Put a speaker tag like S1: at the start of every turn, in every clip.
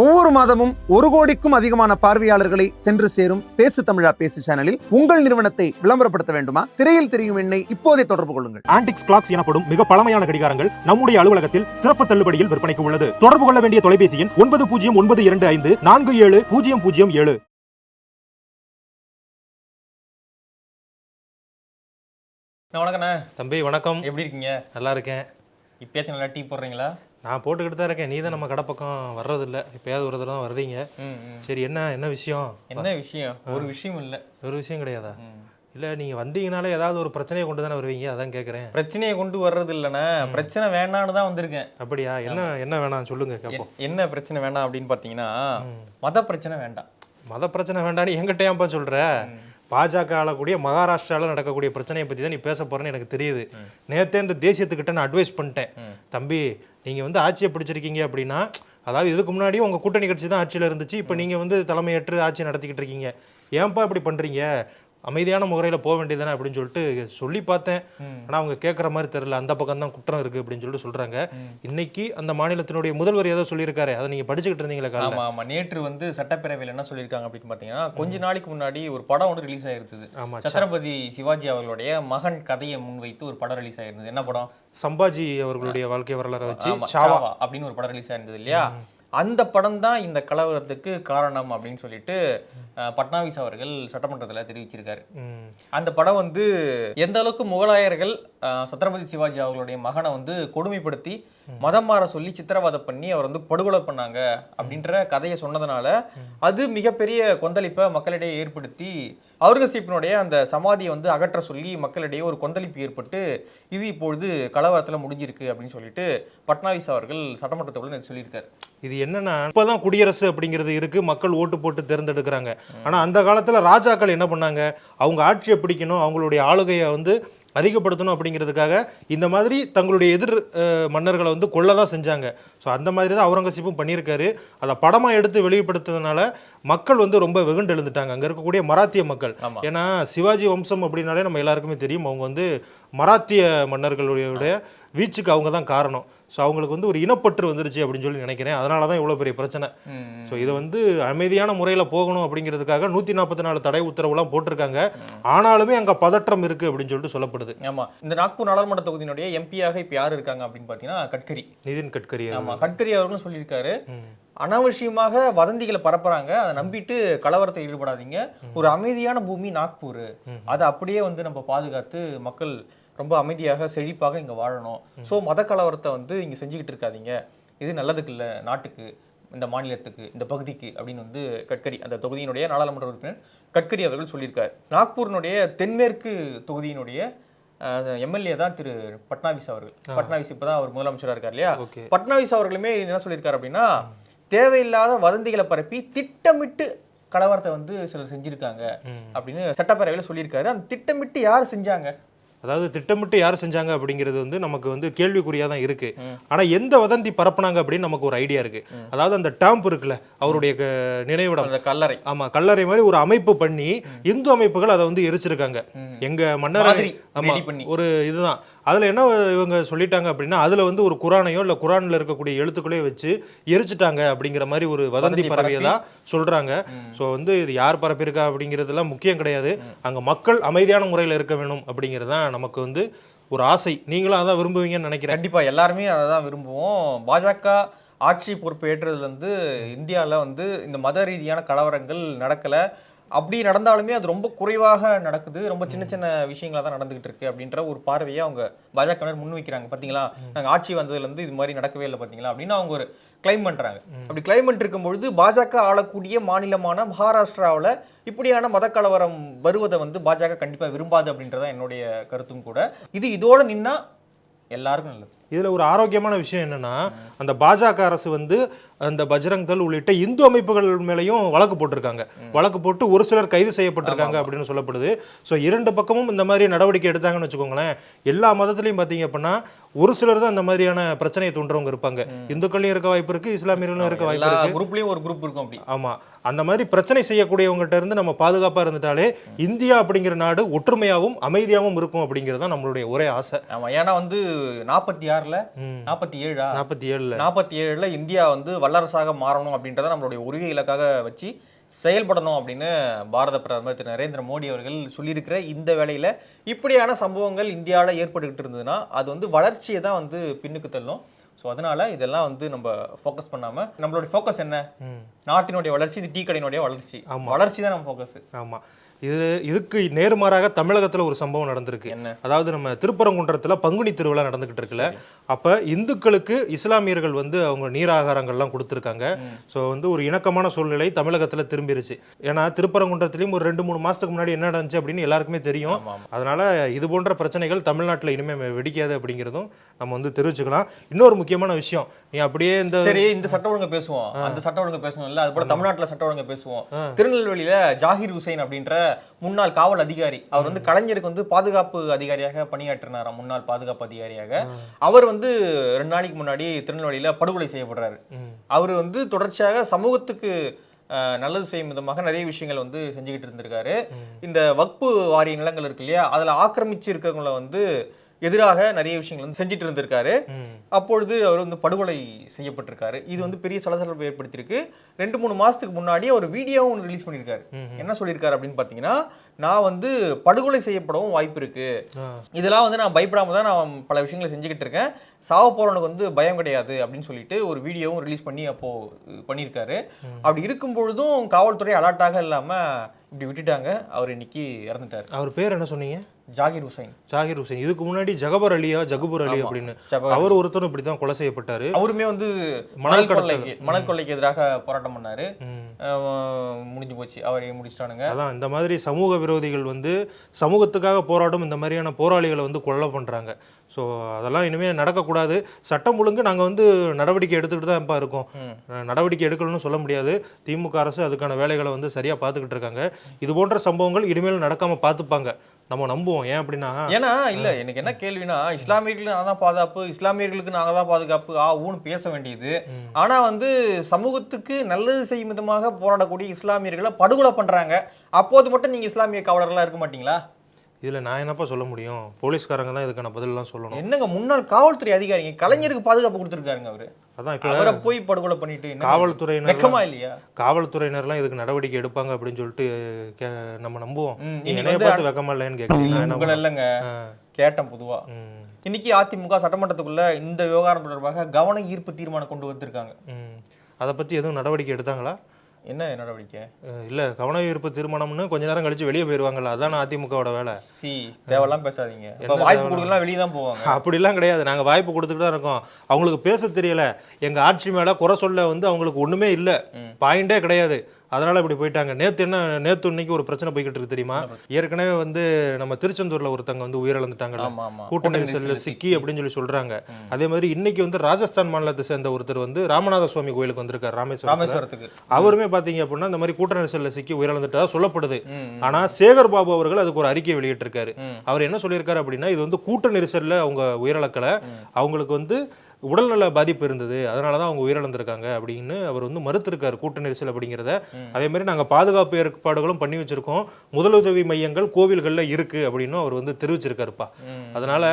S1: ஒவ்வொரு மாதமும் ஒரு கோடிக்கும் அதிகமான பார்வையாளர்களை சென்று சேரும் பேசு தமிழா பேசு சேனலில் உங்கள் நிறுவனத்தை விளம்பரப்படுத்த வேண்டுமா? திரையில் தெரியும் எண்ணை இப்போதே தொடர்பு கொள்ளுங்கள்.
S2: ஆன்டிக்ஸ் கிளாக்ஸ் எனப்படும் மிக பழமையான கடிகாரங்கள் நம்முடைய அலுவலகத்தில் சிறப்பு தள்ளுபடியில் விற்பனைக்கு உள்ளது. தொடர்பு கொள்ள வேண்டிய தொலைபேசி எண் ஒன்பது பூஜ்ஜியம் ஒன்பது இரண்டு ஐந்து நான்கு ஏழு பூஜ்ஜியம் பூஜ்ஜியம் ஏழு.
S3: அண்ணா, வணக்கண்ணே
S4: தம்பி வணக்கம்.
S3: எப்படி இருக்கீங்க?
S4: நல்லா இருக்கேன்.
S3: இப்பயாச்சும் நல்லா டீ போடுறீங்களா?
S4: நான் போட்டுக்கிட்டு தான் இருக்கேன். நீ தான் நம்ம கடை பக்கம் வர்றதில்ல. எப்பயாவது ஒரு தடவை தான் வர்றீங்க. சரி என்ன என்ன விஷயம்?
S3: என்ன விஷயம்? ஒரு விஷயம் இல்ல.
S4: ஒரு விஷயம் கிடையாதா. இல்லை நீங்கள் வந்தீங்கனாலே ஏதாவது ஒரு பிரச்சனையை கொண்டு தானே வருவீங்க? அதான் கேட்குறேன்
S3: பிரச்சனையை கொண்டு வர்றது இல்லைண்ணே பிரச்சனை வேண்டான்னு தான் வந்திருக்கேன்.
S4: அப்படியா? என்ன என்ன வேணாம் சொல்லுங்க கேட்போம்
S3: என்ன பிரச்சனை வேண்டாம் அப்படின்னு பார்த்தீங்கன்னா மத பிரச்சனை வேண்டாம்.
S4: மத பிரச்சனை வேண்டாம்னு எங்கிட்ட ஏன்ப்பா சொல்கிற பாஜக ஆளக்கூடிய மகாராஷ்டிராவில் நடக்கக்கூடிய பிரச்சனையை பற்றி தான் நீ பேச போறேன்னு எனக்கு தெரியுது. நேத்தே இந்த தேசியத்துக்கிட்ட நான் அட்வைஸ் பண்ணிட்டேன். தம்பி நீங்கள் வந்து ஆட்சியை பிடிச்சிருக்கீங்க அப்படின்னா அதாவது இதுக்கு முன்னாடியும் உங்கள் கூட்டணி கட்சி தான் ஆட்சியில் இருந்துச்சு. இப்போ நீங்கள் வந்து தலைமையேற்று ஆட்சி நடத்திக்கிட்டு இருக்கீங்க. ஏன்பா இப்படி பண்ணுறீங்க அமைதியான முறையில் போக வேண்டியதானே அப்படின்னு சொல்லிட்டு சொல்லி பார்த்தேன். ஆனால் அவங்க கேட்குற மாதிரி தெரியல. அந்த பக்கம் தான் குற்றம் இருக்குது அப்படின்னு சொல்லிட்டு சொல்கிறாங்க இன்னைக்கு அந்த மாநிலத்தினுடைய முதல்வர் ஏதோ சொல்லியிருக்காரு. அதை நீங்கள் படிச்சுக்கிட்டு இருந்தீங்களே காலைல?
S3: ஆமா ஆமா. நேற்று வந்து சட்டப்பேரவையில் என்ன சொல்லியிருக்காங்க அப்படின்னு பார்த்தீங்கன்னா கொஞ்ச நாளைக்கு முன்னாடி ஒரு படம் ஒன்று ரிலீஸ் ஆயிருந்தது.
S4: ஆமா,
S3: சத்ரபதி சிவாஜி அவர்களுடைய மகன் கதையை முன்வைத்து ஒரு படம் ரிலீஸ் ஆயிருந்தது. என்ன படம்?
S4: சம்பாஜி அவர்களுடைய வாழ்க்கை வரலாறை வச்சு சாவா.
S3: அப்படின்னு ஒரு படம் ரிலீஸ் ஆயிருந்தது இல்லையா? அந்த படம் தான் இந்த கலவரத்துக்கு காரணம் அப்படின்னு சொல்லிட்டு பட்னாவிஸ் அவர்கள் சட்டமன்றத்தில் தெரிவிச்சிருக்காரு. அந்த படம் வந்து எந்த அளவுக்கு முகலாயர்கள் சத்ரபதி சிவாஜி அவர்களுடைய மகனை வந்து கொடுமைப்படுத்தி மதம் மாற சொல்லி சித்திரவதை பண்ணி அவர் வந்து படுகொலை பண்ணாங்க அப்படின்ற கதையை சொன்னதுனால அது மிகப்பெரிய கொந்தளிப்பை மக்களிடையே ஏற்படுத்தி அவுரங்கசீப்பினுடைய அந்த சமாதியை வந்து அகற்ற சொல்லி மக்களிடையே ஒரு கொந்தளிப்பு ஏற்பட்டு இது இப்பொழுது கலவரத்தில் முடிஞ்சிருக்கு அப்படின்னு சொல்லிட்டு பட்னாவிஸ் அவர்கள் சட்டமன்றத்துக்குள்ள சொல்லியிருக்காரு.
S4: இது என்னன்னா இப்போதான் குடியரசு அப்படிங்கிறது இருக்கு மக்கள் ஓட்டு போட்டு தேர்ந்தெடுக்கிறாங்க. ஆனா அந்த காலத்துல ராஜாக்கள் என்ன பண்ணாங்க? அவங்க ஆட்சியை பிடிக்கணும் அவங்களுடைய ஆளுகையை வந்து அதிகப்படுத்தணும் அப்படிங்கிறதுக்காக இந்த மாதிரி தங்களுடைய எதிர் மன்னர்களை வந்து கொல்ல தான் செஞ்சாங்க. ஸோ அந்த மாதிரி தான் அவுரங்கசீப்பும் பண்ணியிருக்காரு. அதை படமாக எடுத்து வெளிப்படுத்துறதுனால மக்கள் வந்து ரொம்ப வெகுண்டு எழுந்துட்டாங்க. அங்கே இருக்கக்கூடிய மராத்திய மக்கள். ஏன்னா சிவாஜி வம்சம் அப்படின்னாலே நம்ம எல்லாருக்குமே தெரியும். அவங்க வந்து மராத்திய மன்னர்களுடைய வீச்சுக்கு அவங்க தான் காரணம். ஸோ அவங்களுக்கு வந்து ஒரு இனப்பற்று வந்துருச்சு அப்படின்னு சொல்லி நினைக்கிறேன். அதனால தான் இவ்வளோ பெரிய பிரச்சனை. ஸோ இதை வந்து அமைதியான முறையில் போகணும் அப்படிங்கிறதுக்காக நூற்றி நாற்பத்தி நாலு தடை உத்தரவுலாம் போட்டிருக்காங்க. ஆனாலுமே அங்கே பதற்றம் இருக்குது அப்படின்னு சொல்லிட்டு சொல்லப்படுது.
S3: ஆமா. இந்த நாக்பூர் நாடாளுமன்ற தொகுதியினுடைய எம்பியாக இப்ப யார் இருக்காங்க அப்படின்னு பார்த்தீங்கன்னா கட்கரி.
S4: நிதின் கட்கரி
S3: ஆமா. கட்கரி அவர்களும் சொல்லியிருக்காரு. அனாவசியமாக வதந்திகளை பரப்புறாங்க. அதை நம்பிட்டு கலவரத்தை ஈடுபடாதீங்க. ஒரு அமைதியான பூமி நாக்பூர். அதை அப்படியே வந்து நம்ம பாதுகாத்து மக்கள் ரொம்ப அமைதியாக செழிப்பாக இங்க வாழணும். சோ மத கலவரத்தை வந்து இங்க செஞ்சுக்கிட்டு இருக்காதீங்க. இது நல்லதுக்கு இல்ல நாட்டுக்கு இந்த மாநிலத்துக்கு இந்த பகுதிக்கு அப்படின்னு வந்து கட்கரி அந்த தொகுதியினுடைய நாடாளுமன்ற உறுப்பினர் கட்கரி அவர்கள் சொல்லியிருக்காரு. நாக்பூரினுடைய தென்மேற்கு தொகுதியினுடைய எம்எல்ஏ தான் திரு பட்னாவிஸ் அவர்கள். பட்னாவிஸ் இப்பதான் அவர் முதலமைச்சரா இருக்கார் இல்லையா? பட்னாவிஸ் அவர்களுமே என்ன சொல்லியிருக்காரு அப்படின்னா தேவையில்லாத வதந்திகளை பரப்பி திட்டமிட்டு கலவரத்தை வந்து சிலர் செஞ்சிருக்காங்க அப்படின்னு சட்டப்பேரவையில் சொல்லியிருக்காரு. அந்த திட்டமிட்டு யார் செஞ்சாங்க?
S4: அதாவது திட்டமிட்டு யார் செஞ்சாங்க அப்படிங்கிறது வந்து நமக்கு வந்து கேள்விக்குறியாக தான் இருக்கு. ஆனால் எந்த வதந்தி பரப்புனாங்க அப்படின்னு நமக்கு ஒரு ஐடியா இருக்கு. அதாவது அந்த டேம்ப் இருக்குல்ல அவருடைய நினைவிடம்.
S3: அந்த கல்லறை.
S4: ஆமா கல்லறை மாதிரி ஒரு அமைப்பு பண்ணி இந்து அமைப்புகள் அதை வந்து எரிச்சிருக்காங்க. எங்க மன்னர் ஆமா. ஒரு இதுதான். அதுல என்ன இவங்க சொல்லிட்டாங்க அப்படின்னா அதுல வந்து ஒரு குரானையோ இல்ல குரான்ல இருக்கக்கூடிய எழுத்துக்களையோ வச்சு எரிச்சிட்டாங்க அப்படிங்கிற மாதிரி ஒரு வதந்தி
S3: வதந்தி
S4: பரவியதா சொல்றாங்க. சோ வந்து இது யார் பரப்பியிருக்கா அப்படிங்கிறதுலாம் முக்கியம் கிடையாது. அங்க மக்கள் அமைதியான முறையில் இருக்க வேணும் அப்படிங்கிறது தான் நமக்கு வந்து ஒரு ஆசை. நீங்களும் அதான் விரும்புவீங்கன்னு நினைக்கிறேன்.
S3: கண்டிப்பா எல்லாருமே அதை தான் விரும்புவோம். பாஜக ஆட்சி பொறுப்பு ஏற்றதுல இருந்து இந்தியால வந்து இந்த மத ரீதியான கலவரங்கள் நடக்கல. அப்படி நடந்தாலுமே அது ரொம்ப குறைவாக நடக்குது. ரொம்ப சின்ன சின்ன விஷயங்களா தான் நடந்துகிட்டு இருக்கு அப்படின்ற ஒரு பார்வையை அவங்க பாஜகவினர் முன்வைக்கிறாங்க பாத்தீங்களா? நாங்க ஆட்சி வந்ததுல இருந்து இது மாதிரி நடக்கவே இல்லை பாத்தீங்களா? அப்படின்னு அவங்க ஒரு கிளைம் பண்றாங்க. அப்படி கிளைம் பண்ணிருக்கும் பொழுது பாஜக ஆளக்கூடிய மாநிலமான மகாராஷ்டிராவுல இப்படியான மத கலவரம் வருவதை வந்து பாஜக கண்டிப்பா விரும்பாது அப்படின்றதான் என்னுடைய கருத்தும் கூட. இது இதோட நின்னா எல்லாருக்கும் நல்லது.
S4: இதுல ஒரு ஆரோக்கியமான விஷயம் என்னன்னா அந்த பாஜக அரசு வந்து அந்த பஜ்ரங் தள் உள்ளிட்ட இந்து அமைப்புகள் மேலேயும் வழக்கு போட்டிருக்காங்க. வழக்கு போட்டு ஒரு சிலர் கைது செய்யப்பட்டிருக்காங்க அப்படின்னு சொல்லப்படுது. ஸோ இரண்டு பக்கமும் இந்த மாதிரி நடவடிக்கை எடுத்தாங்கன்னு வச்சுக்கோங்களேன் எல்லா மதத்திலையும் பார்த்தீங்க அப்படின்னா ஒரு சிலர் தான் இந்த மாதிரியான பிரச்சனையை தூண்டுறவங்க இருப்பாங்க. இந்துக்கள்லையும் இருக்க வாய்ப்பு இருக்கு இஸ்லாமியர்களும் இருக்க வாய்ப்பு
S3: எல்லா
S4: இருக்கு.
S3: குரூப்லயும் ஒரு குரூப் இருக்கும் அப்படி.
S4: ஆமா. அந்த மாதிரி பிரச்சனை செய்யக்கூடியவங்ககிட்ட இருந்து நம்ம பாதுகாப்பா இருந்துட்டாலே இந்தியா அப்படிங்கிற நாடு ஒற்றுமையாகவும் அமைதியாகவும் இருக்கும் அப்படிங்கிறது தான் நம்மளுடைய ஒரே ஆசை.
S3: ஆமா ஏன்னா வந்து நாற்பத்தி ஆறு
S4: ம்.
S3: நாற்பத்தி ஏழா
S4: நாற்பத்தி ஏழுல
S3: நாற்பத்தி ஏழுல இந்தியா வந்து வல்லரசாக மாறணும் அப்படின்றத நம்மளுடைய உரிய இலக்காக வச்சு செயல்படணும் அப்படின்னு பாரத பிரதமர் திரு நரேந்திர மோடி அவர்கள் சொல்லியிருக்கிற இந்த வேளையில இப்படியான சம்பவங்கள் இந்தியாவில் ஏற்பட்டுக்கிட்டு இருந்ததுன்னா அது வந்து வளர்ச்சியை தான் வந்து பின்னுக்கு தள்ளும். ஸோ அதனால இதெல்லாம் வந்து நம்ம ஃபோக்கஸ் பண்ணாம நம்மளுடைய ஃபோக்கஸ் என்ன? நாட்டினுடைய வளர்ச்சி இது டீ கடையினுடைய வளர்ச்சி. வளர்ச்சி தான் நம்ம ஃபோக்கஸ்
S4: ஆமா. இது இதுக்கு நேர்மாறாக தமிழகத்துல ஒரு சம்பவம் நடந்திருக்கு.
S3: என்ன?
S4: அதாவது நம்ம திருப்பரங்குன்றத்துல பங்குனி திருவிழா நடந்துகிட்டு இருக்குல்ல. அப்ப இந்துக்களுக்கு இஸ்லாமியர்கள் வந்து அவங்க நீராகாரங்கள்லாம் கொடுத்துருக்காங்க. ஸோ வந்து ஒரு இணக்கமான சூழ்நிலை தமிழகத்துல திரும்பிருச்சு. ஏன்னா திருப்பரங்குன்றத்துலயும் ஒரு ரெண்டு மூணு மாசத்துக்கு முன்னாடி என்ன நடந்துச்சு அப்படின்னு எல்லாருக்குமே தெரியும். அதனால இது போன்ற பிரச்சனைகள் தமிழ்நாட்டுல இனிமே வெடிக்காது அப்படிங்கிறதும் நம்ம வந்து தெரிவிச்சுக்கலாம். இன்னொரு முக்கியமான விஷயம். நீ அப்படியே இந்த
S3: சரி இந்த சட்ட ஒழுங்கை பேசுவோம். அந்த சட்ட ஒழுங்கை பேசணும்ல. அது போல தமிழ்நாட்டுல சட்ட ஒழுங்கை பேசுவோம். திருநெல்வேலியில ஜாகிர் ஹுசைன் அப்படின்ற முன்னாள் காவல் அதிகாரி அவர் வந்து கலைஞருக்கு வந்து பாதுகாப்பு அதிகாரியாக பணியாற்றினாராம் முன்னாள் பாதுகாப்பு அதிகாரியாக. அவர் வந்து ரெண்டு நாளைக்கு முன்னாடி திருநெல்வேலியில படுகொலை செய்யப்படுறாரு. அவர் வந்து தொடர்ச்சியாக சமூகத்துக்கு நல்லது செய்யும் விதமாக நிறைய விஷயங்கள் வந்து செஞ்சுக்கிட்டு இருந்திருக்காரு. இந்த வக்பு வாரிய நிலங்கள் இருக்கு இல்லையா? அதுல ஆக்கிரமிச்சு இருக்கிறவங்கள வந்து எதிராக நிறைய விஷயங்கள் வந்து செஞ்சுட்டு இருந்திருக்காரு. அப்பொழுது அவர் வந்து படுகொலை செய்யப்பட்டிருக்காரு. இது வந்து பெரிய சலசலப்பை ஏற்படுத்தியிருக்கு. ரெண்டு மூணு மாசத்துக்கு முன்னாடி ஒரு வீடியோவும் ஒன்று ரிலீஸ் பண்ணியிருக்காரு. என்ன சொல்லியிருக்காரு அப்படின்னு பார்த்தீங்கன்னா நான் வந்து படுகொலை செய்யப்படவும் வாய்ப்பு இருக்கு. இதெல்லாம் வந்து நான் பயப்படாம தான் நான் பல விஷயங்களை செஞ்சுக்கிட்டு இருக்கேன். சாவ போறவனுக்கு வந்து பயம் கிடையாது அப்படின்னு சொல்லிட்டு ஒரு வீடியோவும் ரிலீஸ் பண்ணி அப்போ பண்ணியிருக்காரு. அப்படி இருக்கும் பொழுதும் காவல்துறை அலர்ட்டாக இல்லாம இப்படி விட்டுட்டாங்க. அவர் இன்னைக்கு இறந்துட்டார்.
S4: அவர் பேர் என்ன சொன்னீங்க?
S3: ஜாகிர் ஹுசைன்.
S4: ஜாகிர் ஹுசேன். இதுக்கு முன்னாடி ஜகபர் அலியா ஜகுபர் அலி. அப்படின்னு. அவர் ஒருத்தரும் இப்படி தான் கொலை செய்யப்பட்டாரு.
S3: அவருமே வந்து
S4: மணல்.
S3: கொள்ளைக்கு மணல் கொள்ளைக்கு எதிராக போராட்டம் பண்ணாரு. முடிஞ்சு போச்சு அவரை முடிச்சிட்டானுங்க.
S4: அதான் இந்த மாதிரி சமூக விரோதிகள் வந்து சமூகத்துக்காக போராடும் இந்த மாதிரியான போராளிகளை வந்து கொலை பண்ணுறாங்க ஸோ அதெல்லாம் இனிமேல் நடக்கக்கூடாது. சட்டம் ஒழுங்கு நாங்கள் வந்து நடவடிக்கை எடுத்துக்கிட்டு தான் இப்போ இருக்கோம். நடவடிக்கை எடுக்கணும்னு சொல்ல முடியாது. திமுக அரசு அதுக்கான வேலைகளை வந்து சரியாக பார்த்துக்கிட்டு இருக்காங்க. இது போன்ற சம்பவங்கள் இனிமேல் நடக்காமல் பார்த்துப்பாங்க. நம்ம நம்புவோம். ஏன் அப்படின்னா
S3: ஏன்னா இல்ல எனக்கு என்ன கேள்வினா இஸ்லாமியர்களுக்கு நான் தான் பாதுகாப்பு இஸ்லாமியர்களுக்கு நாங்க தான் பாதுகாப்பு ஆ ஊன்னு பேச வேண்டியது. ஆனா வந்து சமூகத்துக்கு நல்லது செய்யும் விதமாக போராடக்கூடிய இஸ்லாமியர்களை படுகொலை பண்றாங்க. அப்போது மட்டும் நீங்க இஸ்லாமிய காவலர்களா இருக்க மாட்டீங்களா?
S4: இதில் நான் என்னப்பா சொல்ல முடியும்? போலீஸ்காரங்க தான் இதுக்கான பதிலெலாம் சொல்லணும்.
S3: என்னங்க முன்னாள் காவல்துறை அதிகாரிங்க கலைஞருக்கு பாதுகாப்பு கொடுத்துருக்காருங்க அவரு.
S4: அதான் இப்போ
S3: அவரை போய் படுகொலை பண்ணிட்டு
S4: காவல்துறையினர்
S3: வெக்கமா இல்லையா?
S4: காவல்துறையினர்லாம் இதுக்கு நடவடிக்கை எடுப்பாங்க அப்படின்னு சொல்லிட்டு நம்ம நம்புவோம். என்னைய பார்த்து வெக்கமா இல்லைன்னு கேட்குறீங்க
S3: உங்களை இல்லைங்க. கேட்டேன் பொதுவா. இன்னைக்கு அதிமுக சட்டமன்றத்துக்குள்ள இந்த விவகாரம் தொடர்பாக கவன ஈர்ப்பு தீர்மானம் கொண்டு வந்திருக்காங்க.
S4: அதை பத்தி எதுவும் நடவடிக்கை எடுத்தாங்களா?
S3: என்ன நடவடிக்கை?
S4: இல்ல கவன ஈர்ப்பு தீர்மானம்னு கொஞ்ச நேரம் கழிச்சு வெளியே போயிருவாங்கல்ல அதான் அதிமுகவோட வேலை.
S3: சி தேவையெல்லாம் பேசாதீங்க. வாய்ப்பு? கொடுக்கலாம் வெளியே தான் போவாங்க.
S4: அப்படிலாம் கிடையாது. நாங்க வாய்ப்பு கொடுத்துட்டு தான் இருக்கோம். அவங்களுக்கு பேச தெரியல. எங்க ஆட்சி மேல குறை சொல்ல வந்து அவங்களுக்கு ஒண்ணுமே இல்ல. பாயிண்டே கிடையாது. அதனால இப்படி போயிட்டாங்க. நேத்து என்ன நேத்து இன்னைக்கு ஒரு பிரச்சனை போய்கிட்டு இருக்கு தெரியுமா? ஏற்கனவே வந்து நம்ம திருச்செந்தூர்ல ஒருத்தங்க வந்து
S3: ஆமா
S4: கூட்ட நெரிசல்ல சிக்கி அப்படின்னு சொல்லி சொல்றாங்க. அதே மாதிரி இன்னைக்கு வந்து ராஜஸ்தான் மாநிலத்தை சேர்ந்த ஒருத்தர் வந்து ராமநாத சுவாமி கோயிலுக்கு வந்திருக்காரு ராமேஸ்வரம்
S3: ராமேஸ்வரத்துக்கு.
S4: அவருமே பாத்தீங்க அப்படின்னா இந்த மாதிரி கூட்ட நெரிசல்ல சிக்கி உயிரிழந்துட்டதா சொல்லப்படுது.
S3: ம்,
S4: ஆனா சேகர் பாபு அவர்கள் அதுக்கு ஒரு அறிக்கை வெளியிட்டிருக்காரு. அவர் என்ன சொல்லியிருக்காரு அப்படின்னா இது வந்து கூட்ட நெரிசல்ல அவங்க உயிரிழக்கல. அவங்களுக்கு வந்து உடல்நல பாதிப்பு இருந்தது. அதனால தான் அவங்க உயிரிழந்திருக்காங்க அப்படின்னு அவர் வந்து மறுத்திருக்காரு கூட்ட நெரிசல் அப்படிங்கிறத. அதே மாதிரி நாங்கள் பாதுகாப்பு ஏற்பாடுகளும் பண்ணி வச்சிருக்கோம். முதலுதவி மையங்கள் கோவில்களில் இருக்கு அப்படின்னு அவர் வந்து தெரிவிச்சிருக்காருப்பா. அதனால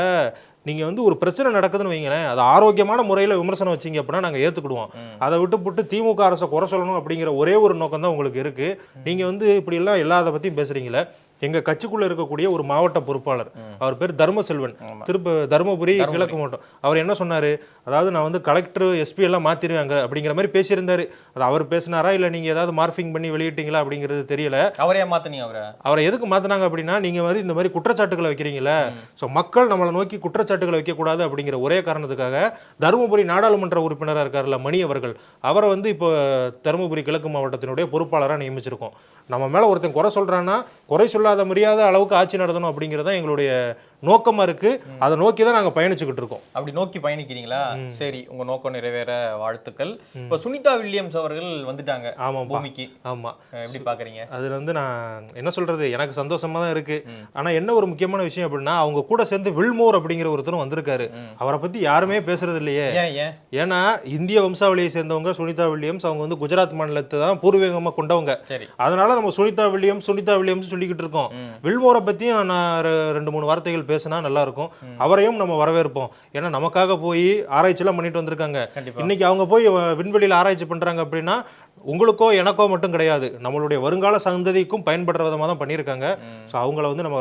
S4: நீங்க வந்து ஒரு பிரச்சனை நடக்குதுன்னு வைங்களேன் அது ஆரோக்கியமான முறையில் விமர்சனம் வச்சீங்க அப்படின்னா நாங்கள் ஏற்றுக்கிடுவோம் அதை விட்டு போட்டு திமுக அரசை குறை சொல்லணும் அப்படிங்கிற ஒரே ஒரு நோக்கம் தான் உங்களுக்கு இருக்கு. நீங்க வந்து இப்படி எல்லாம் எல்லாத பத்தியும் பேசுறீங்களே எங்க கட்சிக்குள்ள இருக்கக்கூடிய ஒரு மாவட்ட பொறுப்பாளர். அவர் பேர் தர்மசெல்வன். திருப்ப தருமபுரி. கிழக்கு மாவட்டம். அவர் என்ன சொன்னாரு? அதாவது நான் வந்து கலெக்டர் எஸ்பி எல்லாம் மாத்திருவாங்க அப்படிங்கிற மாதிரி பேசியிருந்தாரு. அது அவர் பேசினாரா? இல்ல நீங்க ஏதாவது மார்பிங் பண்ணி வெளியிட்டீங்களா? அப்படிங்கிறது தெரியல.
S3: அவரே மாத்தனீங்க அவரை?
S4: அவரை எதுக்கு மாத்தினாங்க அப்படின்னா நீங்க மாதிரி இந்த மாதிரி குற்றச்சாட்டுகளை வைக்கிறீங்களே ஸோ மக்கள் நம்மளை நோக்கி குற்றச்சாட்டுகளை வைக்கக்கூடாது அப்படிங்கிற ஒரே காரணத்துக்காக தருமபுரி நாடாளுமன்ற உறுப்பினராக இருக்கார்ல மணி அவர்கள். அவரை வந்து இப்போ தருமபுரி கிழக்கு மாவட்டத்தினுடைய பொறுப்பாளராக நியமிச்சிருக்கோம். நம்ம மேல ஒருத்தன் குறை சொல்றான்னா குறை சொல்லாத முடியாத அளவுக்கு ஆட்சி நடத்தணும் அப்படிங்கிறது தான் எங்களுடைய நோக்கமா இருக்கு. அதை நோக்கி தான் நாங்க பயணிச்சுக்கிட்டு இருக்கோம்.
S3: அப்படி நோக்கி பயணிக்கிறீங்களா? சரி உங்க நோக்கம் நிறைவேற வாழ்த்துக்கள். இப்ப சுனிதா வில்லியம்ஸ் அவர்கள் வந்துட்டாங்க
S4: ஆமாப்பா.
S3: பூமிக்கு.
S4: ஆமா.
S3: அஹ் எப்படி பாக்குறீங்க?
S4: அது வந்து நான் என்ன சொல்றது? எனக்கு சந்தோஷமா தான் இருக்கு. ஆனா என்ன ஒரு முக்கியமான விஷயம் அப்படின்னா அவங்க கூட சேர்ந்து வில்மோர் அப்படிங்கிற ஒருத்தரும் வந்திருக்காரு. அவரை பத்தி யாருமே பேசுறது இல்லையே.
S3: ஏன் ஏன்?
S4: ஏன்னா இந்திய வம்சாவளியை சேர்ந்தவங்க சுனிதா வில்லியம்ஸ் அவங்க வந்து குஜராத் மாநிலத்தை தான் பூர்வீகமா கொண்டவங்க. அதனால நம்ம சுனிதா வில்லியம்ஸ் சுனிதா வில்லியம்ஸ் சொல்லிக்கிட்டு இருக்கோம். வில்மோரை பத்தியும் நான் ரெண்டு மூணு வார்த்தைகள் பேசினா நல்லா இருக்கும் அவரையும் நம்ம வரவேற்போம். ஏன்னா நமக்காக போய் ஆராய்ச்சிலாம் பண்ணிட்டு வந்திருக்காங்க. இன்னைக்கு அவங்க போய் விண்வெளியில் ஆராய்ச்சி பண்றாங்க அப்படின்னா உங்களுக்கோ எனக்கோ மட்டும் கிடையாது. நம்மளுடைய வருங்கால சந்ததிக்கும் பயன்படுற விதமாக தான் பண்ணியிருக்காங்க. ஸோ அவங்கள வந்து நம்ம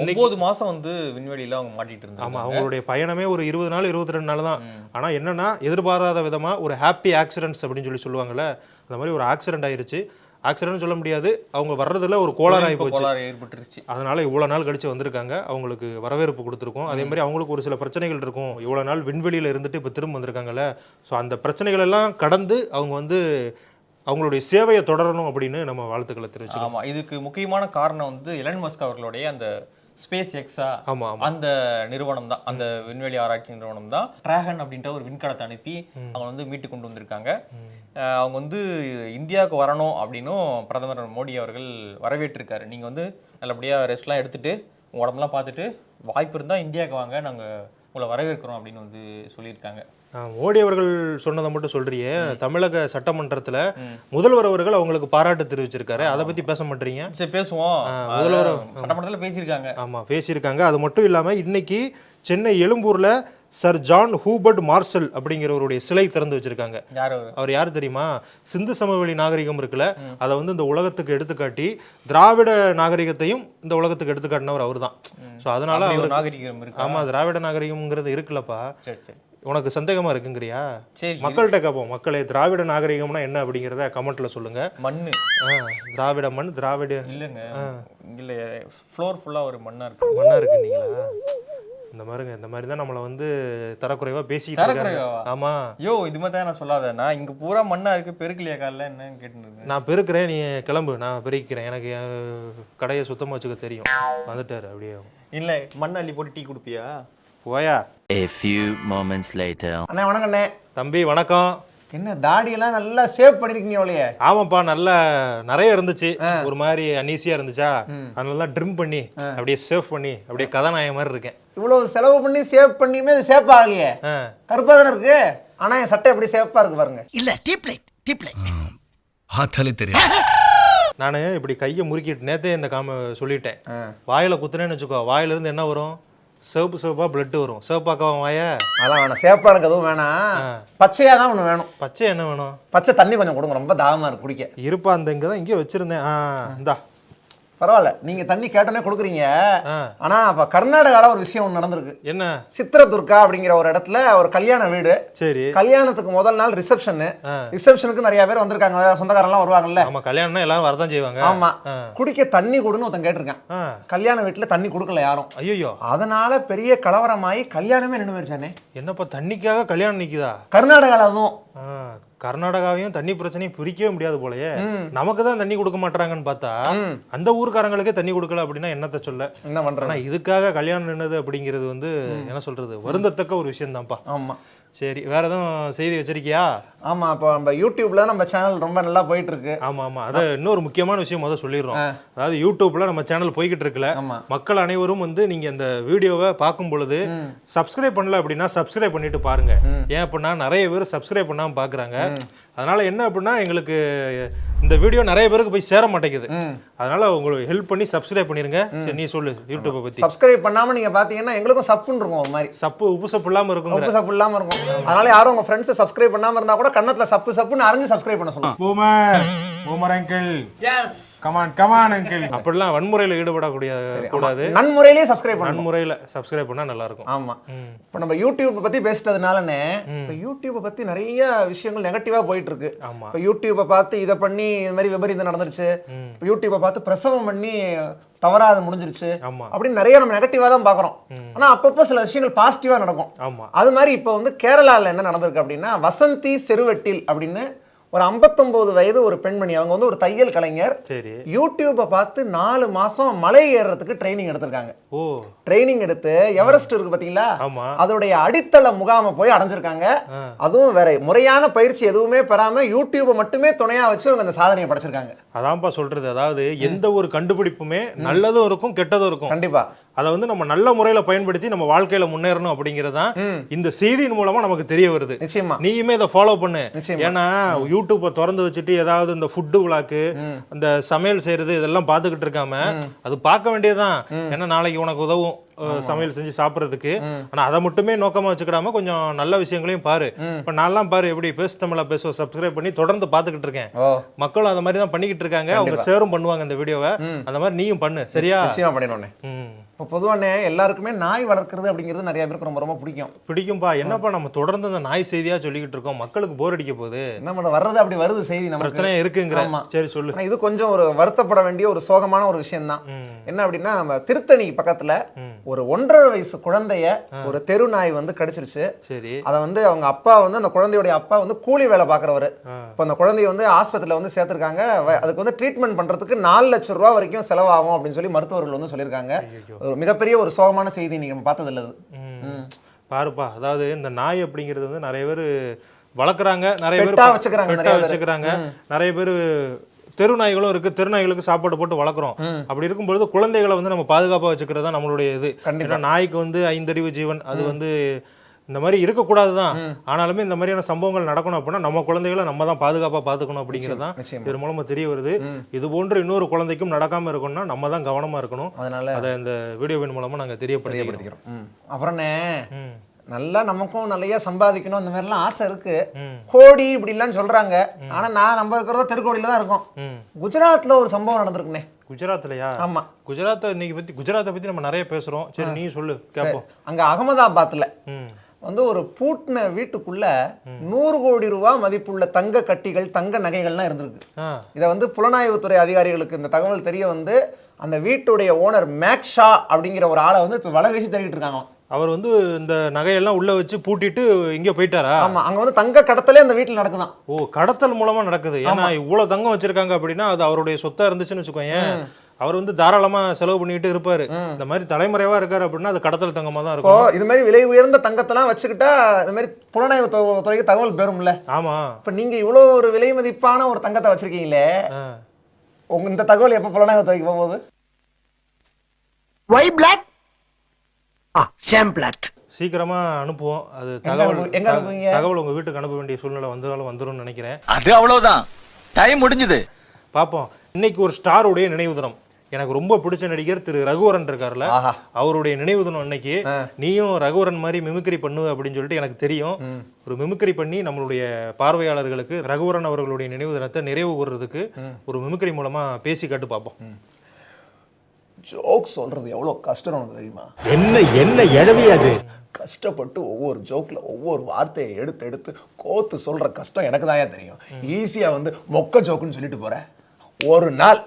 S4: இன்னைக்கு
S3: ஒன்பது மாசம் வந்து விண்வெளியில அவங்க மாட்டிட்டு இருந்தாங்க
S4: அவங்களுடைய பயணமே ஒரு இருபது நாள் இருபத்தி ரெண்டு நாள் தான். ஆனா என்னன்னா எதிர்பாராத விதமா ஒரு ஹாப்பி ஆக்சிடென்ட்ஸ் அப்படின்னு சொல்லி சொல்லுவாங்கல்ல அந்த மாதிரி ஒரு ஆக்சிடென்ட் ஆயிருச்சு. ஆக்சிடென்ட் சொல்ல முடியாது. அவங்க வர்றதுல ஒரு கோளாறு ஆகி போச்சு.
S3: ஏற்பட்டுருச்சு.
S4: அதனால இவ்வளோ நாள் கழிச்சு வந்திருக்காங்க. அவங்களுக்கு வரவேற்பு கொடுத்துருக்கோம். அதே மாதிரி அவங்களுக்கு ஒரு சில பிரச்சனைகள் இருக்கும். இவ்வளோ நாள் விண்வெளியில் இருந்துட்டு இப்போ திரும்ப வந்திருக்காங்கல்ல. ஸோ அந்த பிரச்சனைகள் எல்லாம் கடந்து அவங்க வந்து அவங்களுடைய சேவையை தொடரணும் அப்படின்னு நம்ம வாழ்த்துக்களை தெரிவிச்சுக்கிறோம்.
S3: ஆமா. இதுக்கு முக்கியமான காரணம் வந்து எலன் மஸ்க் அவர்களுடைய அந்த ஸ்பேஸ் எக்ஸா
S4: ஆமா ஆமா.
S3: அந்த நிறுவனம் தான் அந்த விண்வெளி ஆராய்ச்சி நிறுவனம் தான் டிராகன் அப்படின்ற ஒரு விண்கலத்தை அனுப்பி அவங்க வந்து மீட்டு கொண்டு வந்திருக்காங்க. அவங்க வந்து இந்தியாவுக்கு வரணும் அப்படின்னும் பிரதமர் மோடி அவர்கள் வரவேற்றிருக்காரு. நீங்க வந்து நல்லபடியா ரெஸ்ட்லாம் எடுத்துட்டு உங்க உடம்புலாம் பார்த்துட்டு வாய்ப்பு இருந்தா இந்தியாவுக்கு வாங்க. நாங்க உங்களை வரவேற்கிறோம் அப்படின்னு வந்து சொல்லியிருக்காங்க.
S4: மோடி அவர்கள் சொன்னதை மட்டும் சொல்றியே தமிழக சட்டமன்றத்துல முதல்வர் அவர்கள் அவங்களுக்கு பாராட்டு தெரிவிச்சிருக்காரு. அதை பத்தி பேச மாட்டீங்க?
S3: சரி பேசுவோம்.
S4: முதல்வர்
S3: சட்டமன்றத்துல பேசியிருக்காங்க.
S4: ஆமா பேசியிருக்காங்க. அது மட்டும் இல்லாம இன்னைக்கு சென்னை எழும்பூர்ல சர் ஜான் ஹூபர்ட் மார்சல் அப்படிங்கிறவருடைய சிலை திறந்து வச்சிருக்காங்க.
S3: அவரு?
S4: யார் தெரியுமா? சிந்து சமவெளி நாகரிகம் இருக்குல்ல அதை வந்து இந்த உலகத்துக்கு எடுத்துக்காட்டி திராவிட நாகரிகத்தையும் இந்த உலகத்துக்கு எடுத்துக்காட்டினவர் அவர் தான் ஸோ அதனால அவர்
S3: நாகரிகம் இருக்கா?
S4: ஆமா திராவிட நாகரிகம்ங்கிறது இருக்குல்லப்பா. உனக்கு சந்தேகமா இருக்குங்கிறியா? மக்கள்கிட்ட கேட்போம் மக்களே திராவிட நாகரிகம்னா என்ன அப்படிங்கிறத கமெண்ட்ல சொல்லுங்க.
S3: மண்ணு.
S4: ஆ, திராவிட மண் திராவிட
S3: இல்லைங்க. இல்ல ஃப்ளோர் ஃபுல்லா ஒரு மண்ணா இருக்கு.
S4: மண்ணா இருக்குன்னீங்களா? இந்த மாதிரிங்க இந்த மாதிரி தான் நம்மளை வந்து தரக்குறைவா பேசிட்டு இருக்காங்க.
S3: தரக்குறைவாவா?
S4: ஆமா.
S3: யோ இது மாதிரி தான் நான் சொல்லாத. நான் இங்க பூரா மண்ணா இருக்கு பெருக்கலையா காலில்? என்னன்னு கேட்டுருந்தேன்
S4: நான் பெருக்கிறேன் நீ கிளம்பு. நான் பெருக்கிறேன் எனக்கு என் கடையை சுத்தமா வச்சுக்க தெரியும். வந்துட்டாரு அப்படியே.
S3: இல்ல மண் அள்ளி போட்டு டீ குடுப்பியா?
S4: போயா?
S5: A few moments later.
S1: அண்ணே வணக்கம் அண்ணே
S4: தம்பி வணக்கம்.
S1: என்ன தாடியெல்லாம் நல்லா சேவ் பண்ணிருக்கீங்க அவளையே.
S4: ஆமாப்பா நல்லா நிறைய இருந்துச்சு. ஒரு மாதிரி அன்ஈஸியா இருந்துச்சா? அதனால தான் ட்ரிம் பண்ணி அப்படியே சேவ் பண்ணி அப்படியே கதாநாயக மாதிரி இருக்கேன்.
S1: இவ்வளவு செலவு பண்ணி சேவ் பண்ணியுமே இது சேஃப் ஆகலையே.
S4: ஆ.
S1: கருப்பா தானே இருக்கு? ஆனா என் சட்டை எப்படி சேஃபா இருக்கு பாருங்க.
S6: இல்ல டீப் லைட் டீப் லைட் பார்த்தாலே தெரியும்.
S4: நான் இப்படி கையை முறுக்கிட்டு நேத்தே இந்த காம சொல்லிட்டேன். வாயில குத்துனேன்னு வச்சுக்கோ வாயில இருந்து என்ன வரும்? சிவப்பு சிவப்பா பிளட் வரும். சிவப்பாக்கவா வாய
S1: அதெல்லாம் வேணாம். சேஃபா எனக்கு எதுவும் வேணாம். பச்சையா தான் ஒண்ணு வேணும்.
S4: பச்சை என்ன வேணும்?
S1: பச்சை தண்ணி கொஞ்சம் கொடுங்க. ரொம்ப தாகமா இருக்கு குடிக்க.
S4: இருப்பா அந்த இங்கே தான் இங்கே வச்சிருந்தேன். ஆ இந்தா.
S1: பரவாயில்ல. நீங்க தண்ணி கேட்டோன்னே கொடுக்குறீங்க. ஆனா அப்ப கர்நாடகால ஒரு விஷயம் ஒண்ணு நடந்திருக்கு.
S4: என்ன?
S1: சித்திரதுர்கா அப்படிங்கிற ஒரு இடத்துல ஒரு கல்யாண வீடு.
S4: சரி.
S1: கல்யாணத்துக்கு முதல் நாள் ரிசப்ஷன். ரிசப்ஷனுக்கு நிறைய பேர் வந்திருக்காங்க. சொந்தக்காரன்லாம் வருவாங்கல்ல.
S4: ஆமா கல்யாணம்னா எல்லாரும் வரதான் செய்வாங்க.
S1: ஆமா. குடிக்க தண்ணி கொடுன்னு ஒருத்தன் கேட்டிருக்கான். கல்யாண வீட்டுல தண்ணி கொடுக்கல யாரும்.
S4: ஐயோ
S1: அதனால பெரிய கலவரமாயி கல்யாணமே நின்று போயிருச்சானே
S4: என்னப்பா தண்ணிக்காக கல்யாணம் நிக்குதா?
S1: கர்நாடகால அதுவும்.
S4: கர்நாடகாவையும் தண்ணி பிரச்சனையும் பிரிக்கவே முடியாது போலயே. நமக்கு தான் தண்ணி கொடுக்க மாட்டாங்கன்னு பார்த்தா அந்த ஊர்க்காரங்களுக்கே தண்ணி கொடுக்கல அப்படின்னா என்னத்த சொல்ல?
S1: என்ன பண்றாங்க
S4: ஆனா இதுக்காக கல்யாணம் நின்னது அப்படிங்கிறது வந்து என்ன சொல்றது? வருந்தத்தக்க ஒரு விஷயம் தான்ப்பா
S1: ஆமா.
S4: சரி வேற எதுவும் செய்தி வச்சிருக்கியா?
S1: ஆமா இப்போ நம்ம யூடியூப்ல நம்ம சேனல் ரொம்ப நல்லா போயிட்டு இருக்கு
S4: ஆமா ஆமா. அது இன்னொரு முக்கியமான விஷயம் முதல்ல சொல்லிடுறோம். அதாவது யூடியூப்ல நம்ம சேனல் போய்கிட்டு இருக்குல்ல. மக்கள் அனைவரும் வந்து நீங்க இந்த வீடியோவை பார்க்கும் பொழுது சப்ஸ்கிரைப் பண்ணல அப்படின்னா சப்ஸ்கிரைப் பண்ணிட்டு பாருங்க. ஏன் அப்படின்னா நிறைய பேர் சப்ஸ்கிரைப் பண்ணாம பாக்குறாங்க. அதனால என்ன அப்படின்னா எங்களுக்கு இந்த வீடியோ நிறைய பேருக்கு போய் சேர மாட்டேங்குது. அதனால உங்களுக்கு ஹெல்ப் பண்ணி சப்ஸ்கிரைப் பண்ணிருங்க. சரி நீ சொல்லு யூடியூப்பை பத்தி.
S1: சப்ஸ்கிரைப் பண்ணாம நீங்க பாத்தீங்கன்னா எங்களுக்கும் சப்புன்னு இருக்கும் ஒரு மாதிரி.
S4: சப்பு உப்பு சப்பு இல்லாம இருக்குங்கிற.
S1: உப்பு சப்பு இல்லாம இருக்கும். அதனால யாரும் உங்க ஃப்ரெண்ட்ஸ் சப்ஸ்கிரைப் பண்ணாம இருந்தா கூட கண்ணத்துல சப்பு சப்புன்னு அரைஞ்சு சப்ஸ்கிரைப் பண்ண சொல்லுங்க.
S7: Boomer! Boomer uncle! Yes! Come on, uncle!
S4: அப்படிலாம் வன்முறையில ஈடுபடக்கூடிய கூடாது.
S1: நன்முறையிலேயே சப்ஸ்கிரைப் பண்ணணும்.
S4: வன்முறையில சப்ஸ்கிரைப் பண்ணா நல்லா இருக்கும்
S1: ஆமா இப்போ நம்ம யூடியூப் பத்தி பேசிட்டதுனாலனே இப்போ யூடியூப்பை பத்தி நிறைய விஷயங்கள் நெகட்டிவா போயிட்டு இருக்கு
S4: ஆமா.
S1: இப்போ யூடியூப்பை பார்த்து இதை பண்ணி இது மாதிரி விபரீதம் நடந்துருச்சு. இப்போ யூடியூப்பை பார்த்து பிரசவம் பண்ணி தவறா அது முடிஞ்சிருச்சு.
S4: ஆமா.
S1: அப்படின்னு நிறைய நம்ம நெகட்டிவா தான் பார்க்குறோம். ஆனா அப்பப்போ சில விஷயங்கள் பாசிட்டிவா நடக்கும்.
S4: ஆமா.
S1: அது மாதிரி இப்போ வந்து கேரளால என்ன நடந்திருக்கு அப்படின்னா வசந்தி செருவெட்டில் அப்படின்னு ஒரு 59 வயது ஒரு பெண்மணி. அவங்க வந்து ஒரு தையல் கலைஞர்.
S4: சரி.
S1: யூடியூப்பை பார்த்து நாலு மாசம் மலை ஏறுறதுக்கு ட்ரைனிங் எடுத்திருக்காங்க.
S4: ஓ.
S1: ட்ரைனிங் எடுத்து எவரெஸ்ட் இருக்கு பாத்தீங்களா
S4: ஆமா.
S1: அதோடைய அடித்தள முகாமை போய் அடைஞ்சிருக்காங்க. அதுவும் வேற முறையான பயிற்சி எதுவுமே பெறாம யூடியூபை மட்டுமே துணையா வச்சு அவங்க அந்த சாதனையை படைச்சிருக்காங்க.
S4: அதான்ப்பா சொல்றது. அதாவது எந்த ஒரு கண்டுபிடிப்புமே நல்லதும் இருக்கும் கெட்டதும் இருக்கும்.
S1: கண்டிப்பா.
S4: அதை வந்து நம்ம நல்ல முறையில பயன்படுத்தி நம்ம வாழ்க்கையில முன்னேறணும் அப்படிங்கிறது தான் இந்த செய்தியின் மூலமா நமக்கு தெரிய வருது.
S1: நிச்சயமா.
S4: நீயுமே இதை ஃபாலோ பண்ணு. ஏன்னா யூடியூப்பை திறந்து வச்சுட்டு ஏதாவது இந்த ஃபுட்டு விளாக்கு அந்த சமையல் செய்யறது இதெல்லாம் பார்த்துக்கிட்டு இருக்காம அது பார்க்க வேண்டியதுதான். ஏன்னா நாளைக்கு உனக்கு உதவும் சமையல் செஞ்சு சாப்பிட்றதுக்கு. ஆனா அதை மட்டுமே நோக்கமா வச்சுக்கிடாம கொஞ்சம் நல்ல விஷயங்களையும் பாரு. இப்ப நான்லாம் பாரு எப்படி பேசு தமிழா பேசுவோம் சப்ஸ்கிரைப் பண்ணி தொடர்ந்து பார்த்துக்கிட்டு இருக்கேன். மக்களும் அந்த மாதிரி தான் பண்ணிக்கிட்டு இருக்காங்க. அவங்க ஷேரும் பண்ணுவாங்க இந்த வீடியோவை. அந்த மாதிரி நீயும் பண்ணு. சரியா?
S1: பண்ணிடணும் இப்போ பொதுவானே எல்லாருக்குமே நாய் வளர்க்குறது அப்படிங்கிறது நிறைய பேருக்கு ரொம்ப ரொம்ப பிடிக்கும்.
S4: பிடிக்கும்பா. என்னப்பா நம்ம தொடர்ந்து இந்த நாய் செய்தியா சொல்லிக்கிட்டு இருக்கோம்? மக்களுக்கு போர் அடிக்க போகுது.
S1: பண்ண வர்றது அப்படி வருது செய்தி நமக்கு.
S4: பிரச்சனை இருக்குங்கிற. சரி சொல்லு.
S1: இது கொஞ்சம் ஒரு வருத்தப்பட வேண்டிய ஒரு சோகமான ஒரு விஷயம் தான். என்ன அப்படின்னா நம்ம திருத்தணி பக்கத்துல. ஒரு ஒன்றரை வயசு குழந்தைய ஒரு தெரு நாய் வந்து கடிச்சிருச்சு.
S4: சரி.
S1: அதை வந்து அவங்க அப்பா வந்து அந்த குழந்தையுடைய அப்பா வந்து கூலி வேலை பார்க்குறவர். இப்போ அந்த குழந்தைய வந்து ஆஸ்பத்திரியில் வந்து சேர்த்துருக்காங்க. அதுக்கு வந்து ட்ரீட்மெண்ட் பண்ணுறதுக்கு நாலு லட்சம் ரூபா வரைக்கும் செலவாகும் அப்படின்னு சொல்லி மருத்துவர்கள் வந்து சொல்லியிருக்காங்க. ஒரு மிகப்பெரிய ஒரு சோகமான செய்தி நீங்கள் பார்த்தது இல்லது
S4: ம். பாருப்பா அதாவது இந்த நாய் அப்படிங்கிறது வந்து நிறைய பேர் வளர்க்குறாங்க நிறைய பேர்
S1: வச்சுக்கிறாங்க
S4: பெட்டா
S1: நிறைய பேர்.
S4: வச்சுக்கிறாங்க. நிறைய பேர் தெரு நாய்களும் இருக்கு தெரு நாய்களுக்கு சாப்பாடு போட்டு வளர்க்குறோம். அப்படி இருக்கும்பொழுது குழந்தைகளை வந்து நம்ம பாதுகாப்பாக வச்சுக்கிறது தான் நம்மளுடைய இது. ஏன்னா நாய்க்கு வந்து ஐந்தறிவு ஜீவன் அது வந்து இந்த மாதிரி இருக்கக்கூடாது தான் ஆனாலுமே இந்த மாதிரியான சம்பவங்கள் நடக்கணும் அப்படின்னா நம்ம குழந்தைகளை நம்ம தான் பாதுகாப்பாக பார்த்துக்கணும் அப்படிங்கிறது தான். இது மூலமா தெரிய வருது. இது போன்று இன்னொரு குழந்தைக்கும் நடக்காம இருக்கணும்னா நம்ம தான் கவனமா இருக்கணும்.
S1: அதனால
S4: அதை இந்த வீடியோவின் மூலமா நாங்க தெரியப்படுத்திக்கிறோம்.
S1: தெரியப்படுத்திக்கிறோம். அப்புறம்ண்ணே
S4: ம்.
S1: நல்லா நமக்கும் நிறைய சம்பாதிக்கணும். அந்த மாதிரிலாம் ஆசை இருக்கு. கோடி இப்படிலாம் சொல்றாங்க. ஆனா நான் நம்ம இருக்கிறதோ தெருக்கோடியில தான் இருக்கோம். குஜராத்ல ஒரு சம்பவம் நடந்திருக்குண்ணே.
S4: குஜராத்லயா?
S1: ஆமா.
S4: குஜராத்தை இன்னைக்கு பத்தி குஜராத்தை பத்தி நம்ம நிறைய பேசுறோம். சரி நீ சொல்லு கேட்போம்
S1: அங்க அகமதாபாத்ல வந்து ஒரு பூட்டின வீட்டுக்குள்ள நூறு கோடி ரூபாய் மதிப்புள்ள தங்க கட்டிகள் தங்க நகைகள்லாம் இருந்திருக்கு. இதை வந்து புலனாய்வுத்துறை அதிகாரிகளுக்கு இந்த தகவல் தெரிய வந்து அந்த வீட்டுடைய ஓனர் மேக்ஷா அப்படிங்கிற ஒரு ஆளை வந்து இப்போ வலை வீசி தேடிட்டு இருக்காங்களாம்.
S4: அவர் வந்து இந்த நகையெல்லாம் உள்ள வச்சு பூட்டிட்டு இங்க போயிட்டாரா?
S1: ஆமா அங்க வந்து தங்க கடத்தலே அந்த வீட்டுல நடக்குதாம்
S4: ஓ கடத்தல் மூலமா நடக்குது. ஏன்னா இவ்வளவு தங்கம் வச்சிருக்காங்க அப்படின்னா அது அவருடைய சொத்தா இருந்துச்சுன்னு வச்சுக்கோயேன். அவர் வந்து தாராளமா செலவு பண்ணிட்டு இருப்பாரு. இந்த மாதிரி தலைமுறைவா இருக்காரு அப்படின்னா அது கடத்தல் தங்கமா தான் இருக்கும்.
S1: இது மாதிரி விலை உயர்ந்த தங்கத்தெல்லாம் வச்சுக்கிட்டா இது மாதிரி புலனாய்வு துறை- துறைக்கு தகவல் பெறும்ல.
S4: ஆமா.
S1: இப்போ நீங்க இவ்வளோ ஒரு விலை மதிப்பான ஒரு தங்கத்தை வச்சிருக்கீங்களே. உங்க இந்த தகவல் எப்போ புலனாய்வு துறைக்கு போகுது?
S8: ஒய் பிளாக் ஆ சேம் பிளாட்
S4: சீக்கிரமா அனுப்புவோம். அது தகவல்
S1: எங்க?
S4: தகவல் உங்க வீட்டுக்கு அனுப்ப வேண்டிய சூழ்நிலை வந்தாலும் வந்துரும்னு நினைக்கிறேன்.
S6: அது அவ்வளவுதான். டைம் முடிஞ்சது.
S4: பார்ப்போம் இன்னைக்கு ஒரு ஸ்டாருடைய நினைவு தினம். எனக்கு ரொம்ப பிடிச்ச நடிகர் திரு ரகுவரன் இருக்கார்ல. அவருடைய நினைவு தினம் அன்னைக்கு நீயும் ரகுவரன் மாதிரி மிமிக்ரி பண்ணு அப்படின்னு சொல்லிட்டு எனக்கு தெரியும். ஒரு மிமிக்ரி பண்ணி நம்மளுடைய பார்வையாளர்களுக்கு ரகுவரன் அவர்களுடைய நினைவு தினத்தை நிறைவு கூறுறதுக்கு ஒரு மிமிக்ரி மூலமா பேசி காட்டு பார்ப்போம்.
S1: ஜோக் சொல்றது எவ்வளோ கஷ்டம் உனக்கு தெரியுமா?
S7: என்ன என்ன எழவி அது?
S1: கஷ்டப்பட்டு ஒவ்வொரு ஜோக்ல ஒவ்வொரு வார்த்தையை எடுத்து எடுத்து கோத்து சொல்ற கஷ்டம் எனக்கு தான் தெரியும். ஈஸியா வந்து மொக்க ஜோக்குன்னு சொல்லிட்டு போறேன் ஒரு நாள்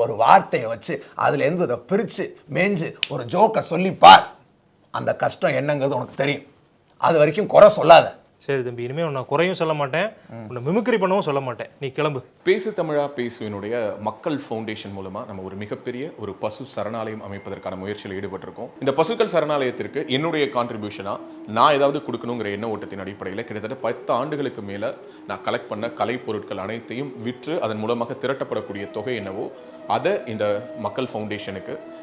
S1: ஒரு வார்த்தையை வச்சு அதுல இருந்து அதை பிரிச்சு மேஞ்சு ஒரு ஜோக்கை சொல்லி பார் அந்த கஷ்டம் என்னங்கிறது உனக்கு தெரியும். அது வரைக்கும் குறை சொல்லாத.
S4: சரி தம்பி இனிமே நான் குறையும் சொல்ல மாட்டேன். உன்னை மிமிக்ரி பண்ணவும் சொல்ல மாட்டேன். நீ கிளம்பு.
S9: பேசு தமிழா பேசுவினுடைய மக்கள் ஃபவுண்டேஷன் மூலமா நம்ம ஒரு மிகப்பெரிய ஒரு பசு சரணாலயம் அமைப்பதற்கான முயற்சியில் ஈடுபட்டிருக்கோம். இந்த பசுக்கள் சரணாலயத்திற்கு என்னுடைய கான்ட்ரிபியூஷனா நான் ஏதாவது கொடுக்கணுங்கிற எண்ண ஓட்டத்தின் அடிப்படையில் கிட்டத்தட்ட பத்து ஆண்டுகளுக்கு மேல நான் கலெக்ட் பண்ண கலை பொருட்கள் அனைத்தையும் விற்று அதன் மூலமாக திரட்டப்படக்கூடிய தொகை என்னவோ அதை இந்த மக்கள் ஃபவுண்டேஷனுக்கு